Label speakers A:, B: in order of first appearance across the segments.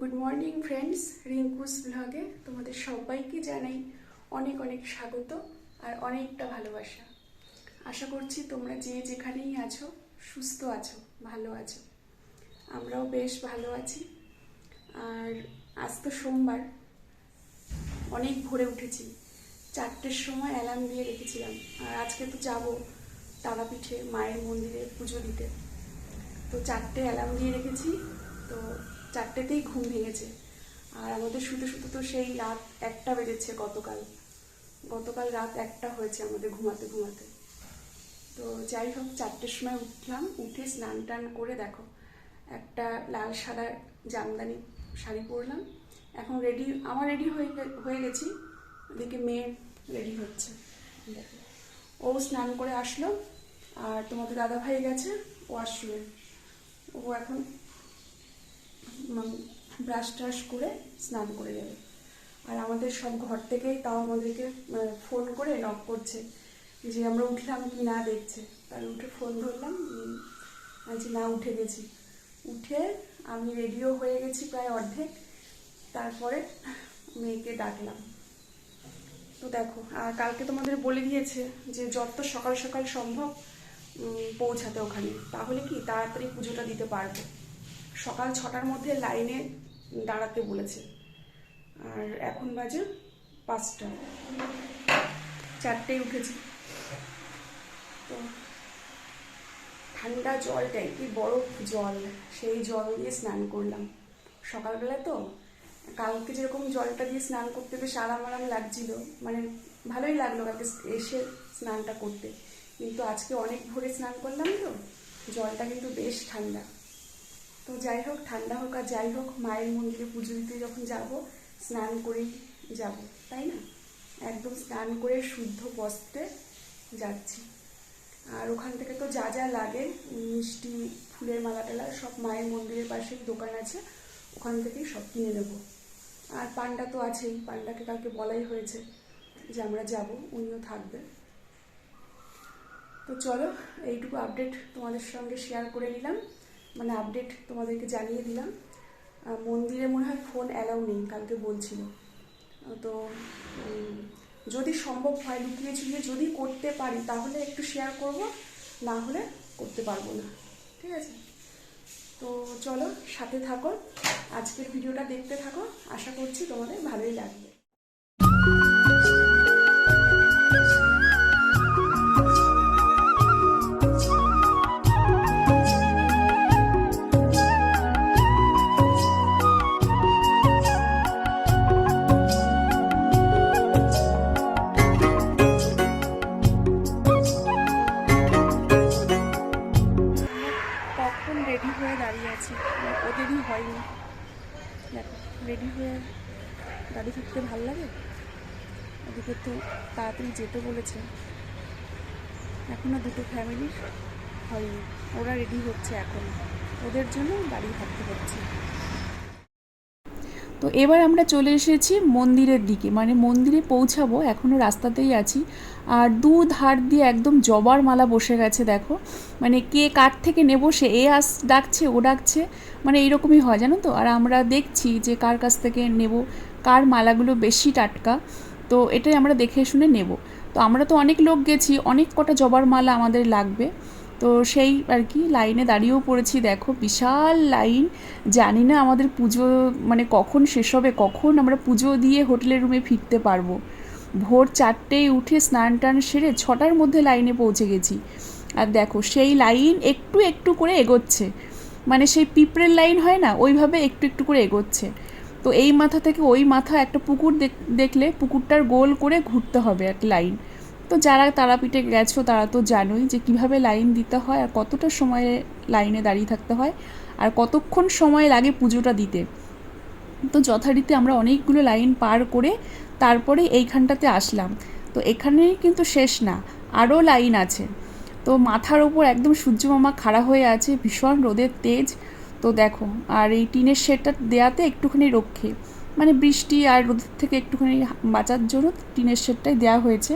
A: Good morning friends Rinku's ব্লগে তোমাদের সবাইকে জানাই অনেক অনেক স্বাগত আর অনেকটা ভালোবাসা। আশা করছি তোমরা যে যেখানেই আছো, সুস্থ আছো, ভালো আছো। আমরাও বেশ ভালো আছি। আর আজ তো সোমবার, অনেক ভোরে উঠেছি। চারটের সময় অ্যালার্ম দিয়ে রেখেছিলাম। আর আজকে তো যাব তারাপীঠে, মায়ের মন্দিরে পুজো দিতে। তো চারটে অ্যালার্ম দিয়ে রেখেছি। তো চারটেতেই ঘুম ভেঙেছে। আর আমাদের শুতে শুতে তো সেই রাত একটা বেজেছে গতকাল। গতকাল রাত একটা হয়েছে আমাদের ঘুমাতে ঘুমাতে। তো যাই হোক, চারটের সময় উঠলাম, উঠে স্নান টান করে দেখো, একটা লাল সাদা জামদানি শাড়ি পরলাম। এখন রেডি আমার রেডি হয়ে হয়ে গেছি ওদিকে মেয়ে রেডি হচ্ছে। দেখো। ও স্নান করে আসলো, আর তোমাদের দাদা ভাই গেছে ওয়াশরুমে ও এখন ব্রাশ ট্রাশ করে স্নান করে যাবে আর আমাদের সব ঘর থেকেই তাও আমাদেরকে ফোন করে নক করছে যে আমরা উঠলাম কি না দেখছে। তার উঠে ফোন ধরলাম বলছি, না, উঠে গেছি। উঠে আমি রেডিও হয়ে গেছি প্রায় অর্ধেক। তারপরে মেয়েকে ডাকলাম। তো দেখো, আর কালকে তোমাদের বলে দিয়েছে যে যত সকাল সকাল সম্ভব পৌঁছাতে ওখানে। তাহলে কি তাড়াতাড়ি পুজোটা দিতে পারব? সকাল ছটার মধ্যে লাইনে দাঁড়াতে বলেছে। আর এখন বাজে পাঁচটা। চারটেই উঠেছি। তো ঠান্ডা জলটাই, কি বরফ জল, সেই জল দিয়ে স্নান করলাম। সকালবেলা তো কালকে যেরকম জলটা দিয়ে স্নান করতে বেশ আরাম আরাম লাগছিল মানে ভালোই লাগল কালকে এসে স্নানটা করতে। কিন্তু আজকে অনেক ভোরে স্নান করলাম তো, জলটা কিন্তু বেশ ঠান্ডা। তো যাই হোক, ঠান্ডা হোক আর যাই হোক, মায়ের মন্দিরে পুজো দিতে যখন যাব, স্নান করেই যাব, তাই না? একদম স্নান করে শুদ্ধ বস্ত্রে যাচ্ছি। আর ওখান থেকে তো যা যা লাগে মিষ্টি, ফুলের মালা টালা সব মায়ের মন্দিরের পাশেই দোকান আছে, ওখান থেকেই সব কিনে নেব। আর পান্ডা তো আছেই, পান্ডাকে কালকে বলাই হয়েছে যে আমরা যাব, উনিও থাকবে তো চলো, এইটুকু আপডেট তোমাদের সঙ্গে শেয়ার করে নিলাম। মানে আপডেট তোমাদেরকে জানিয়ে দিলাম। মন্দিরে মনে হয় ফোন অ্যালাউ নেই, কালকে বলছিল। তো যদি সম্ভব হয় লুকিয়ে চুকিয়ে যদি করতে পারি, তাহলে একটু শেয়ার করব, না হলে করতে পারব না। ঠিক আছে? তো চলো, সাথে থাকো। আজকের ভিডিওটা দেখতে থাকো। আশা করছি তোমাদের ভালোই লাগবে। দাঁড়িয়ে থাকতে ভালো লাগে? ওদিকে তো তাড়াতাড়ি যেতে বলেছে। এখনও দুটো ফ্যামিলির হয়নি। ওরা রেডি হচ্ছে এখন। ওদের জন্য গাড়ি থাকতে হচ্ছে তো এবার আমরা চলে এসেছি মন্দিরের দিকে। মানে মন্দিরে পৌঁছাবো এখনও রাস্তাতেই আছি। আর দু ধার দিয়ে একদম জবার মালা বসে গেছে, দেখো। মানে কে কার থেকে নেব, সে এ আস ডাকছে, ও ডাকছে। মানে এইরকমই হয়, জানো তো? আর আমরা দেখছি যে কার কাছ থেকে নেব, কার মালাগুলো বেশি টাটকা। তো এটাই আমরা দেখে শুনে নেব। তো আমরা তো অনেক লোক গেছি, অনেক কটা জবার মালা আমাদের লাগবে। তো সেই আর কি লাইনে দাঁড়িয়েও পড়েছি, দেখো বিশাল লাইন। জানি না আমাদের পুজো মানে কখন শেষ হবে, কখন আমরা পুজো দিয়ে হোটেলের রুমে ফিরতে পারব। ভোর চারটেয় উঠে স্নান টান সেরে ছটার মধ্যে লাইনে পৌঁছে গেছি। আর দেখো সেই লাইন একটু একটু করে এগোচ্ছে। মানে সেই পিঁপড়ের লাইন হয় না, ওইভাবে একটু একটু করে এগোচ্ছে। তো এই মাথা থেকে ওই মাথা একটা পুকুর দেখ- দেখলে পুকুরটার গোল করে ঘুরতে হবে একটা লাইন। তো যারা তারাপীঠে গেছো, তারা তো জানোই যে কীভাবে লাইন দিতে হয় আর কতটা সময়ে লাইনে দাঁড়িয়ে থাকতে হয় আর কতক্ষণ সময় লাগে পুজোটা দিতে। তো যথারীতি আমরা অনেকগুলো লাইন পার করে তারপরে এইখানটাতে আসলাম। তো এখানেই কিন্তু শেষ না, আরও লাইন আছে। তো মাথার ওপর একদম সূর্যমামা খাড়া হয়ে আছে, ভীষণ রোদের তেজ। তো দেখো, আর এই টিনের শেডটা দেয়াতে একটুখানি রক্ষে। মানে বৃষ্টি আর রোদের থেকে একটুখানি বাঁচার জন্য টিনের শেডটাই দেওয়া হয়েছে।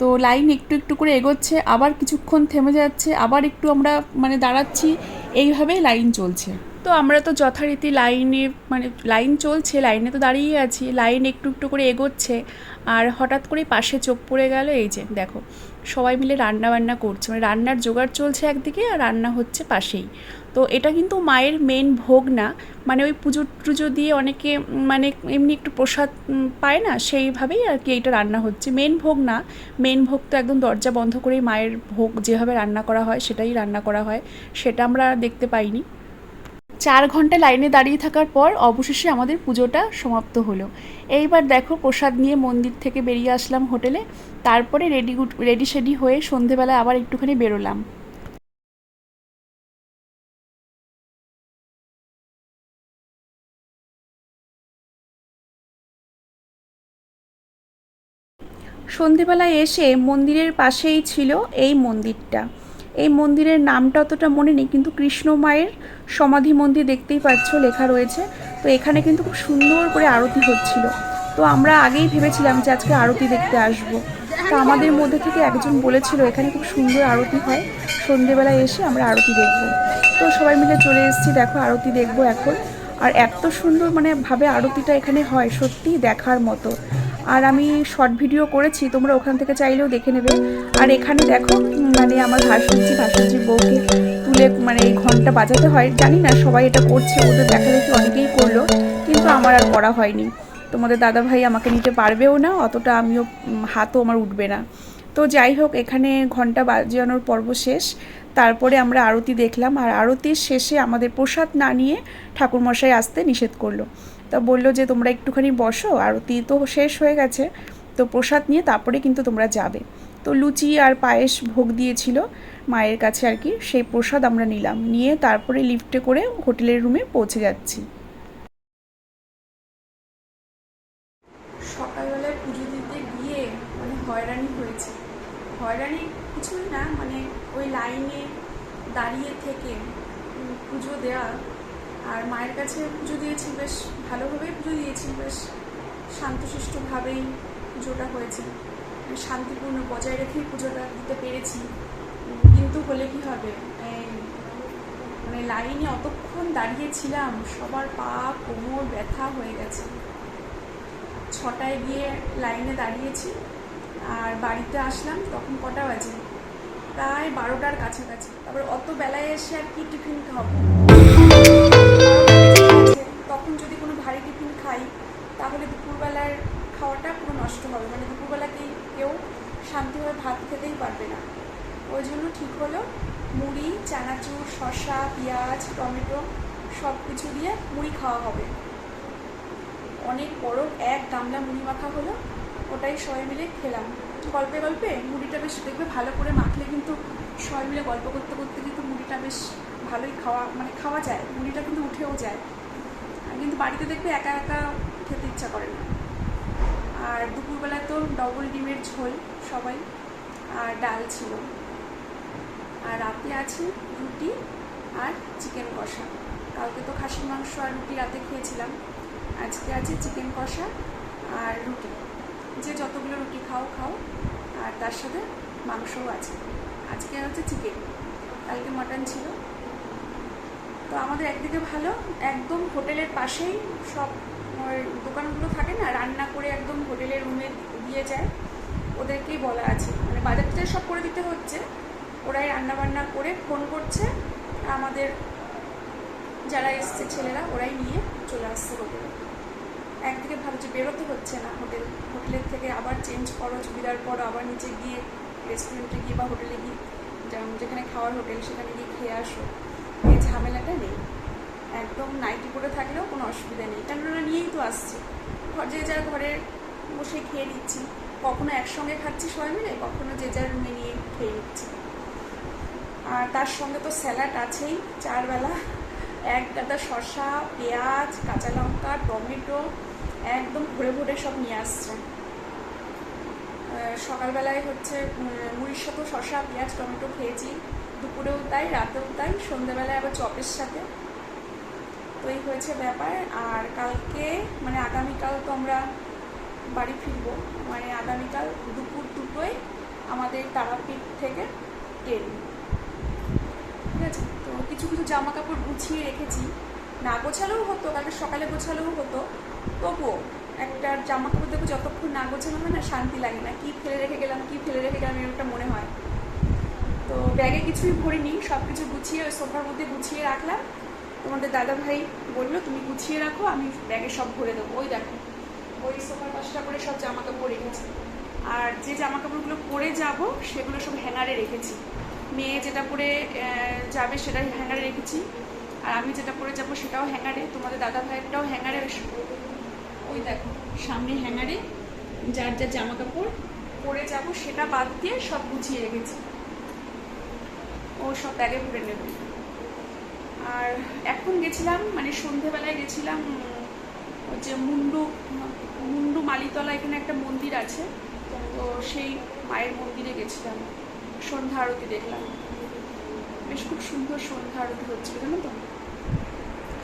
A: তো লাইন একটু একটু করে এগোচ্ছে, আবার কিছুক্ষণ থেমে যাচ্ছে, আবার একটু আমরা মানে দাঁড়াচ্ছি, এইভাবেই লাইন চলছে। তো আমরা তো যথারীতি লাইনে মানে লাইন চলছে, লাইনে তো দাঁড়িয়ে আছি, লাইন একটু একটু করে এগোচ্ছে, আর হঠাৎ করে পাশে চোখ পড়ে গেল, এই যে দেখো। সবাই মিলে রান্না বান্না করছে। মানে রান্নার জোগাড় চলছে একদিকে আর রান্না হচ্ছে পাশেই। তো এটা কিন্তু মায়ের মেন ভোগ না। মানে ওই পুজো টুজো দিয়ে অনেকে মানে এমনি একটু প্রসাদ পায় না, সেইভাবেই আর কি এটা রান্না হচ্ছে। মেন ভোগ না। মেন ভোগ তো একদম দরজা বন্ধ করেই মায়ের ভোগ যেভাবে রান্না করা হয় সেটাই রান্না করা হয়। সেটা আমরা দেখতে পাইনি। চার ঘণ্টা লাইনে দাঁড়িয়ে থাকার পর অবশেষে আমাদের পুজোটা সমাপ্ত হলো। এইবার দেখো প্রসাদ নিয়ে মন্দির থেকে বেরিয়ে আসলাম হোটেলে। তারপরে রেডি রেডি শেডি হয়ে সন্ধেবেলায় আবার একটুখানি বেরোলাম। সন্ধেবেলায় এসে মন্দিরের পাশেই ছিল এই মন্দিরটা। এই মন্দিরের নামটা অতটা মনে নেই, কিন্তু কৃষ্ণ মায়ের সমাধি মন্দির দেখতেই পাচ্ছ, লেখা রয়েছে। তো এখানে কিন্তু খুব সুন্দর করে আরতি হচ্ছিল। তো আমরা আগেই ভেবেছিলাম যে আজকে আরতি দেখতে আসব। তো আমাদের মধ্যে থেকে একজন বলেছিল, এখানে খুব সুন্দর আরতি হয়। সন্ধেবেলায় এসে আমরা আরতি দেখব। তো সবাই মিলে চলে এসেছি, দেখো আরতি দেখব এখন। আর এত সুন্দর মানে ভাবে আরতিটা এখানে হয়, সত্যিই দেখার মতো। আর আমি শর্ট ভিডিও করেছি, তোমরা ওখান থেকে চাইলেও দেখে নেবে। আর এখানে দেখো মানে আমার ভাসুরজি ভাসুরজি বউকে তুলে মানে এই ঘণ্টা বাজাতে হয়। জানি না, সবাই এটা করছে, ওদের দেখা দেখি অনেকেই করল, কিন্তু আমার আর করা হয়নি। তোমাদের দাদা ভাই আমাকে নিতে পারবেও না, অতটা আমিও হাতও আমার উঠবে না। তো যাই হোক, এখানে ঘণ্টা বাজানোর পর্ব শেষ। তারপরে আমরা আরতি দেখলাম, আর আরতির শেষে আমাদের প্রসাদ না নিয়ে ঠাকুরমশাই আসতে নিষেধ করল। তা বলল যে, তোমরা একটুখানি বসো, আরতি তো শেষ হয়ে গেছে, তো প্রসাদ নিয়ে তারপরে কিন্তু তোমরা যাবে। তো লুচি আর পায়েস ভোগ দিয়েছিল মায়ের কাছে আর কি। সেই প্রসাদ আমরা নিলাম। নিয়ে তারপরে লিফটে করে হোটেলের রুমে পৌঁছে যাচ্ছি। সকালবেলায় পুজো দিতে গিয়ে মানে হয়রানি হয়েছে। হয়রানি কিছুই না মানে ওই লাইনে দাঁড়িয়ে থেকে পুজো দেওয়া। আর মায়ের কাছে পুজো দিয়েছি, বেশ ভালোভাবেই পুজো দিয়েছি, বেশ শান্তশিষ্টভাবেই পুজোটা হয়েছে। শান্তিপূর্ণ বজায় রেখেই পুজোটা দিতে পেরেছি। কিন্তু হলে কি হবে? মানে লাইনে অতক্ষণ দাঁড়িয়েছিলাম সবার পা কোমর ব্যথা হয়ে গেছে। ছটায় গিয়ে লাইনে দাঁড়িয়েছি আর বাড়িতে আসলাম তখন কটা বাজে? প্রায় বারোটার কাছাকাছি। তারপর অত বেলায় এসে আর কি টিফিন খাব? তখন যদি কোনো ভারী টিফিন খাই, তাহলে দুপুরবেলার খাওয়াটা পুরো নষ্ট হবে। মানে দুপুরবেলাকেই কেউ শান্তিভাবে ভাত খেতেই পারবে না। ওই জন্য ঠিক হলো মুড়ি, চানাচুর, শসা, পেঁয়াজ, টমেটো সব কিছু দিয়ে মুড়ি খাওয়া হবে। অনেক বড় এক গামলা মুড়ি মাখা হলো, ওটাই সবাই মিলে খেলাম। গল্পে গল্পে মুড়িটা বেশ দেখবে ভালো করে মাখলে কিন্তু সবাই মিলে গল্প করতে করতে কিন্তু মুড়িটা বেশ ভালোই খাওয়া মানে খাওয়া যায়, মুড়িটা কিন্তু উঠেও যায়। কিন্তু বাড়িতে দেখবে একা একা খেতে ইচ্ছা করে না। আর দুপুরবেলা তো ডবল ডিমের ঝোল সবাই, আর ডাল ছিল। আর রাতে আছে রুটি আর চিকেন কষা। কালকে তো খাসির মাংস আর রুটি রাতে খেয়েছিলাম। আজকে আছে চিকেন কষা আর রুটি। যে যতগুলো রুটি খাও খাও। আর তার সাথে মাংসও আছে। আজকে হচ্ছে চিকেন কালকে মাটন ছিল। তো আমাদের একদিকে ভালো, একদম হোটেলের পাশেই সব দোকানগুলো থাকে না, রান্না করে একদম হোটেলের রুমে দিয়ে যায়, ওদেরকেই বলা আছে। মানে বাজার সব করে দিতে হচ্ছে, ওরাই রান্না বান্না করে ফোন করছে, আমাদের যারা এসছে ছেলেরা, ওরাই নিয়ে চলে আসছে হোটেলে। একদিকে যে বেরোতে হচ্ছে না হোটেল, হোটেলের থেকে আবার চেঞ্জ করো সুবিধার পর, আবার নিচে গিয়ে রেস্টুরেন্টে গিয়ে বা হোটেলে গিয়ে যেখানে খাওয়ার হোটেল, সেখানে গিয়ে খেয়ে আসো। এই ঝামেলাটা নেই। একদম নাইটি পরে থাকলেও কোনো অসুবিধা নেই। ওরা নিয়েই তো আসছে। ঘর যে যার ঘরে বসে খেয়ে নিচ্ছি। কখনো একসঙ্গে খাচ্ছি সবাই মিলে, কখনো যে যার রুমে নিয়ে খেয়ে নিচ্ছি। আর তার সঙ্গে তো স্যালাড আছেই। চারবেলা এক গাদা শসা, পেঁয়াজ, কাঁচা লঙ্কা, টমেটো, একদম ভরে ভরে সব নিয়ে আসছে। সকালবেলায় হচ্ছে মুড়ির সাথে শসা, পেঁয়াজ, টমেটো খেয়েছি। দুপুরেও তাই, রাতেও তাই, সন্ধ্যেবেলায় আবার চপের সাথে। এই হয়েছে ব্যাপার, আর কালকে মানে আগামীকাল তো আমরা বাড়ি ফিরবো। মানে আগামীকাল দুপুর দুটোই আমাদের তারাপীঠ থেকে ট্রেন ঠিক আছে? তো কিছু কিছু জামা কাপড় গুছিয়ে রেখেছি। না গোছালেও হতো, কালকে সকালে গোছালেও হতো। তবুও একটা জামা কাপড় দেখো, যতক্ষণ না গোছানো হয় না শান্তি লাগে না। কি ফেলে রেখে গেলাম, কি ফেলে রেখে গেলাম এরকম একটা মনে হয়। তো ব্যাগে কিছুই ভরিনি সব কিছু গুছিয়ে সোফার মধ্যে গুছিয়ে রাখলাম। তোমাদের দাদা ভাই বলল, তুমি গুছিয়ে রাখো, আমি ব্যাগে সব ভরে দেবো। ওই দেখো, ওই সোফার পাশটা করে সব জামা কাপড় রেখেছি। আর যে জামা কাপড়গুলো পরে যাব, সেগুলো সব হ্যাঙ্গারে রেখেছি। মেয়ে যেটা পরে যাবে সেটা হ্যাঙ্গারে রেখেছি। আর আমি যেটা পরে যাব সেটাও হ্যাঙ্গারে, তোমাদের দাদা ভাইয়েরটাও হ্যাঙ্গারে ওই দেখো, সামনে হ্যাঙ্গারে যার যার জামা কাপড় পরে যাব, সেটা বাদ দিয়ে সব গুছিয়ে রেখেছি। ও সব ব্যাগে ভরে নেবে। আর এখন গেছিলাম মানে সন্ধেবেলায় গেছিলাম হচ্ছে মুন্ডু মুন্ডু মালিতলা এখানে একটা মন্দির আছে, তো সেই মায়ের মন্দিরে গেছিলাম, সন্ধ্যা আরতি দেখলাম। বেশ খুব সুন্দর সন্ধ্যা আরতি হচ্ছিল, জানো তো?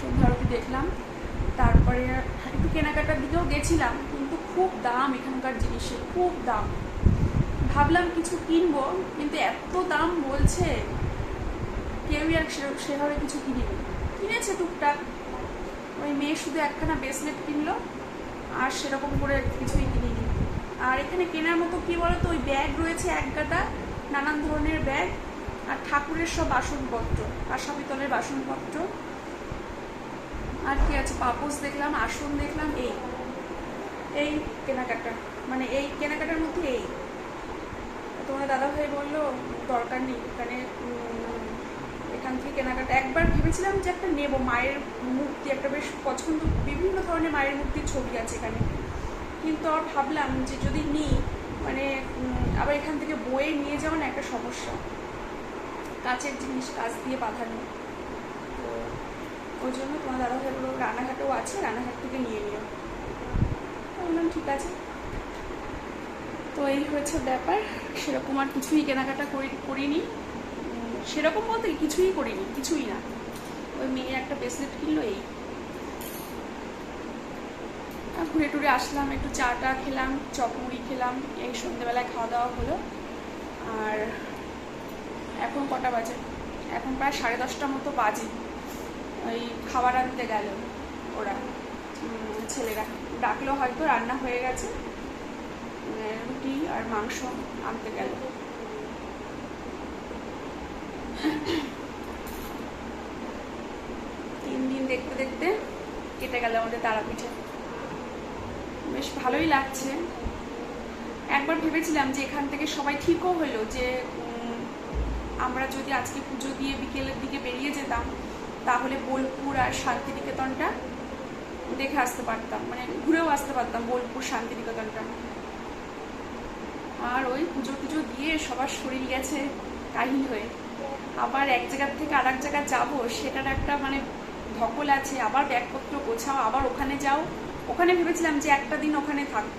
A: সন্ধ্যা আরতি দেখলাম, তারপরে একটু কেনাকাটার দিকেও গেছিলাম, কিন্তু খুব দাম এখানকার জিনিসের, খুব দাম। ভাবলাম কিছু কিনবো, কিন্তু এত দাম বলছে কেউই আর সেভাবে কিছু কিনিনি। কিনেছে টুকটাক। ওই মেয়ে শুধু একখানা ব্রেসলেট কিনলো আর সেরকম করে কিছুই কিনিনি। আর এখানে কেনার মতো কি বলতো ওই ব্যাগ রয়েছে এক গাদা নানান ধরনের ব্যাগ আর ঠাকুরের সব বাসনপত্র আশা পিতলের বাসনপত্র। আর কি আছে পাপোস দেখলাম আসন দেখলাম এই। এই কেনাকাটা মানে এই কেনাকাটার মধ্যে এই। তোমার দাদা ভাই বলল দরকার নেই উম, এখান থেকে কেনাকাটা। একবার ভেবেছিলাম যে একটা নেব, মায়ের মূর্তি, একটা বেশ পছন্দ, বিভিন্ন ধরনের মায়ের মূর্তির ছবি আছে এখানে। কিন্তু আর ভাবলাম যে যদি নিই মানে আবার এখান থেকে বয়ে নিয়ে যাওয়া না একটা সমস্যা। কাচের জিনিস কাজ দিয়ে বাঁধানো। তো ওই জন্য তোমার দাদা ভাই বলল রানাঘাটেও আছে রানাঘাট থেকে নিয়ে নিও। বললাম, ঠিক আছে। তো এই হয়েছে ব্যাপার। সেরকম আর কিছুই কেনাকাটা করি, করিনি। সেরকম বলতে কিছুই করিনি, কিছুই না। ওই মেয়ে একটা ব্রেসলেট কিনলো, এই। ঘুরে টুরে আসলাম, একটু চা টা খেলাম চপ মুড়ি খেলাম, এই সন্ধ্যেবেলায় খাওয়া দাওয়া হলো। আর এখন কটা বাজে? এখন প্রায় সাড়ে দশটা মতো বাজে। ওই খাবার আনতে গেল ওরা ছেলেরা। ডাকলো হয়তো, রান্না হয়ে গেছে। রুটি আর মাংস আনতে গেল। তিন দিন দেখতে দেখতে কেটে গেল আমাদের তারাপীঠে। বেশ ভালোই লাগছে। একবার ভেবেছিলাম যে এখান থেকে সবাই ঠিকও হলো যে আমরা যদি আজকে পুজো দিয়ে বিকেলের দিকে বেরিয়ে যেতাম, তাহলে বোলপুর আর শান্তিনিকেতনটা দেখে আসতে পারতাম মানে ঘুরেও আসতে পারতাম বোলপুর শান্তিনিকেতনটা। আর ওই পুজো পুজো দিয়ে সবার শরীর গেছে কাহিল হয়ে। আবার এক জায়গার থেকে আর এক জায়গায় যাব, সেটার একটা মানে ধকল আছে, আবার ব্যাগপত্র গোছাও, আবার ওখানে যাও। ওখানে ভেবেছিলাম যে একটা দিন ওখানে থাকব।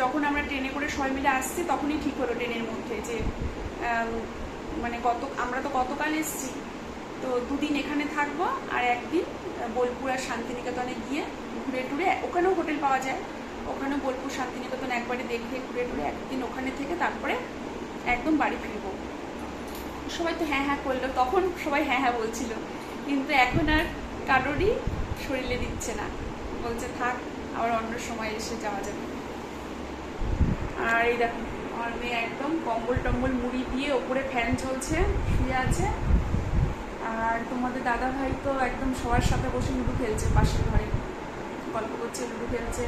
A: যখন আমরা ট্রেনে করে সবাই মিলে আসছি, তখনই ঠিক হলো ট্রেনের মধ্যে যে মানে গত, আমরা তো গতকাল এসেছি, তো দুদিন এখানে থাকব আর একদিন বোলপুর আর শান্তিনিকেতনে গিয়ে ঘুরে টুরে, ওখানেও হোটেল পাওয়া যায়। ওখানেও বোলপুর শান্তিনিকেতন একবারে দেখে ঘুরে টুরে একদিন ওখানে থেকে তারপরে একদম বাড়ি ফিরবো। সবাই তো হ্যাঁ হ্যাঁ করল, তখন সবাই হ্যাঁ হ্যাঁ বলছিল। কিন্তু এখন আর কারোরই শরীরে দিচ্ছে না। বলছে, থাক, আবার অন্য সময় এসে যাওয়া যাবে। আর এই দেখো, আমার মেয়ে একদম কম্বল টম্বল মুড়ি দিয়ে ওপরে ফ্যান চলছে, শুয়ে আছে। আর তোমাদের দাদা ভাই তো একদম সবার সাথে বসে লুডু খেলছে পাশের ঘরে। গল্প করছে, লুডু খেলছে।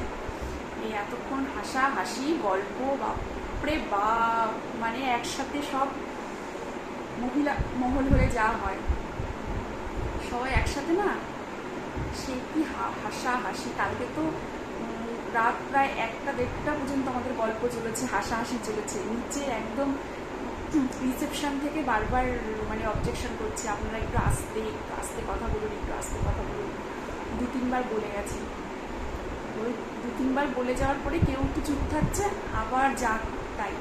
A: এই এতক্ষণ হাসা হাসি, গল্প, বাপরে বাপ! মানে একসাথে সব মহিলা মহল হয়ে যা হয়। সবাই একসাথে না? সে কি হাসা হাসি কালকে তো রাত প্রায় একটা দেড়টা পর্যন্ত আমাদের গল্প চলেছে, হাসাহাসি চলেছে। নিচে একদম রিসেপশন থেকে বারবার মানে অবজেকশন করছে। আপনারা একটু আস্তে একটু আস্তে কথা বলুন, একটু আস্তে কথা বলুন। দু তিনবার বলে গেছে। ওই দু তিনবার বলে যাওয়ার পরে কেউ একটু চুপ থাকছে, আবার যা তাই।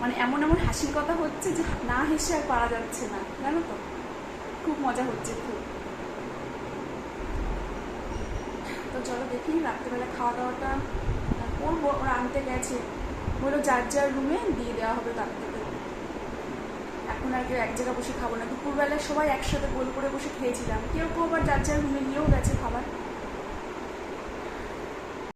A: মানে এমন এমন হাসির কথা হচ্ছে যে না হেসে আর পারা যাচ্ছে না, জানো তো? খুব মজা হচ্ছে, খুব। তো চলো দেখি, রাত্রেবেলা খাওয়া দাওয়াটা করব, ওরা আনতে গেছে। বলল যার যার রুমে দিয়ে দেওয়া হবে তার থেকে। এখন আর কেউ এক জায়গায় বসে খাব না। দুপুরবেলায় সবাই একসাথে গোল করে বসে খেয়েছিলাম। কেউ কেউ আবার যার যার রুমে নিয়েও গেছে খাবার।